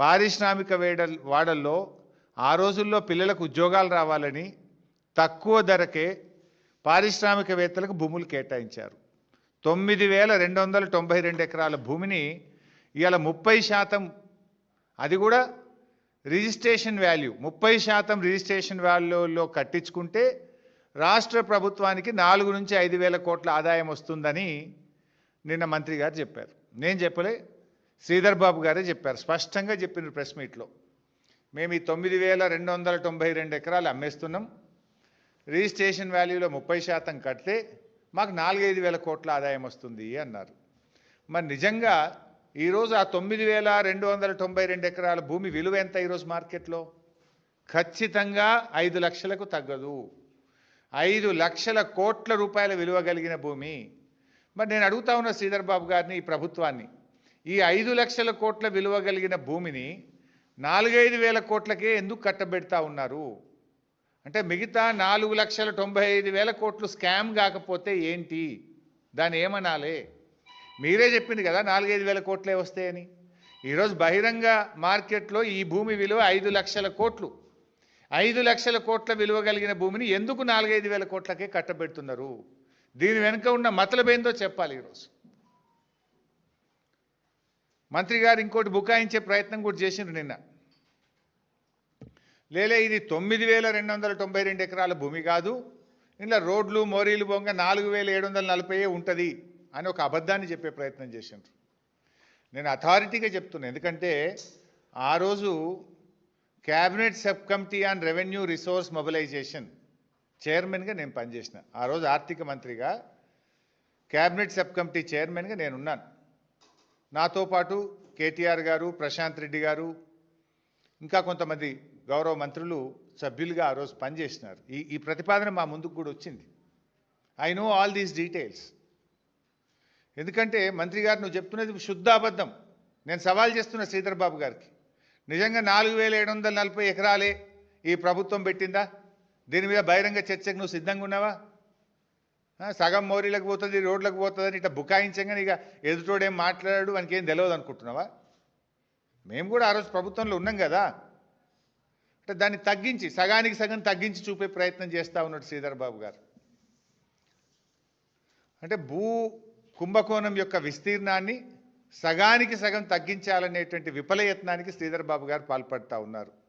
పారిశ్రామిక వేడ వాడల్లో ఆ రోజుల్లో పిల్లలకు ఉద్యోగాలు రావాలని తక్కువ ధరకే పారిశ్రామికవేత్తలకు భూములు కేటాయించారు. తొమ్మిది వేల రెండు వందల తొంభై రెండు ఎకరాల భూమిని ఇవాళ ముప్పై శాతం అది కూడా రిజిస్ట్రేషన్ వాల్యూ ముప్పై శాతం రిజిస్ట్రేషన్ వాల్యూలో కట్టించుకుంటే రాష్ట్ర ప్రభుత్వానికి నాలుగు నుంచి ఐదు వేల కోట్ల ఆదాయం వస్తుందని నిన్న మంత్రి గారు చెప్పారు. నేను చెప్పలే శ్రీధర్ బాబు గారే చెప్పారు స్పష్టంగా చెప్పిన ప్రెస్ మీట్లో. మేము ఈ తొమ్మిది వేల రెండు వందల తొంభై రెండు ఎకరాలు అమ్మేస్తున్నాం. రిజిస్ట్రేషన్ వాల్యూలో ముప్పై శాతం కడితే మాకు నాలుగైదు వేల కోట్ల ఆదాయం వస్తుంది అన్నారు. మరి నిజంగా ఈరోజు ఆ తొమ్మిది వేల రెండు వందల తొంభై రెండు ఎకరాల భూమి విలువ ఎంత ఈరోజు మార్కెట్లో? ఖచ్చితంగా ఐదు లక్షలకు తగ్గదు. ఐదు లక్షల కోట్ల రూపాయల విలువ కలిగిన భూమి. మరి నేను అడుగుతా ఉన్న శ్రీధర్ బాబు గారిని ఈ ప్రభుత్వాన్ని. ఈ ఐదు లక్షల కోట్ల విలువ కలిగిన భూమిని నాలుగైదు వేల కోట్లకే ఎందుకు కట్టబెడతా ఉన్నారు? అంటే మిగతా నాలుగు లక్షల తొంభై ఐదు వేల కోట్లు స్కామ్ కాకపోతే ఏంటి? దాని ఏమనాలి? మీరే చెప్పింది కదా నాలుగైదు వేల కోట్లే వస్తాయని. ఈరోజు బహిరంగ మార్కెట్లో ఈ భూమి విలువ ఐదు లక్షల కోట్లు. ఐదు లక్షల కోట్ల విలువ కలిగిన భూమిని ఎందుకు నాలుగైదు వేల కోట్లకే కట్టబెడుతున్నారు? దీని వెనుక ఉన్న మతలబేందో చెప్పాలి ఈరోజు. మంత్రి గారు ఇంకోటి బుకాయించే ప్రయత్నం కూడా చేసిండ్రు నిన్న. లేలే ఇది తొమ్మిది వేల రెండు వందల తొంభై రెండు ఎకరాల భూమి కాదు. ఇంట్లో రోడ్లు మోరీలు బొంగ నాలుగు వేల ఏడు వందల నలభై ఉంటుంది అని ఒక అబద్ధాన్ని చెప్పే ప్రయత్నం చేసిండ్రు. నేను అథారిటీగా చెప్తున్నాను ఎందుకంటే ఆ రోజు cabinet sub committee on revenue resource mobilisation చైర్మన్గా నేను పనిచేసిన. ఆ రోజు ఆర్థిక మంత్రిగా క్యాబినెట్ సబ్ కమిటీ చైర్మన్గా నేనున్నాను. నాతో పాటు కేటీఆర్ గారు ప్రశాంత్ రెడ్డి గారు ఇంకా కొంతమంది గౌరవ మంత్రులు సభ్యులుగా ఆ రోజు పనిచేసినారు. ఈ ఈ ప్రతిపాదన మా ముందుకు కూడా వచ్చింది. I know all these details. ఎందుకంటే మంత్రి గారు నువ్వు చెప్తున్నది శుద్ధ అబద్ధం. నేను సవాల్ చేస్తున్న శ్రీధర్ బాబు గారికి. నిజంగా నాలుగు వేల ఏడు వందల నలభై ఎకరాలే ఈ ప్రభుత్వం పెట్టిందా? దీని మీద బహిరంగ చర్చకు నువ్వు సిద్ధంగా ఉన్నావా? సగం మోరీలకు పోతుంది రోడ్లకు పోతుందని ఇట్లా బుకాయించంగానే ఇక ఎదుటోడేం మాట్లాడాడు మనకి ఏం తెలియదు అనుకుంటున్నావా? మేము కూడా ఆ రోజు ప్రభుత్వంలో ఉన్నాం కదా. అంటే దాన్ని తగ్గించి సగానికి సగం తగ్గించి చూపే ప్రయత్నం చేస్తూ ఉన్నాడు శ్రీధర్ బాబు గారు. అంటే భూ కుంభకోణం యొక్క విస్తీర్ణాన్ని సగానికి సగం తగ్గించాలనేటువంటి విఫలయత్నానికి శ్రీధర్ బాబు గారు పాల్పడుతూ ఉన్నారు.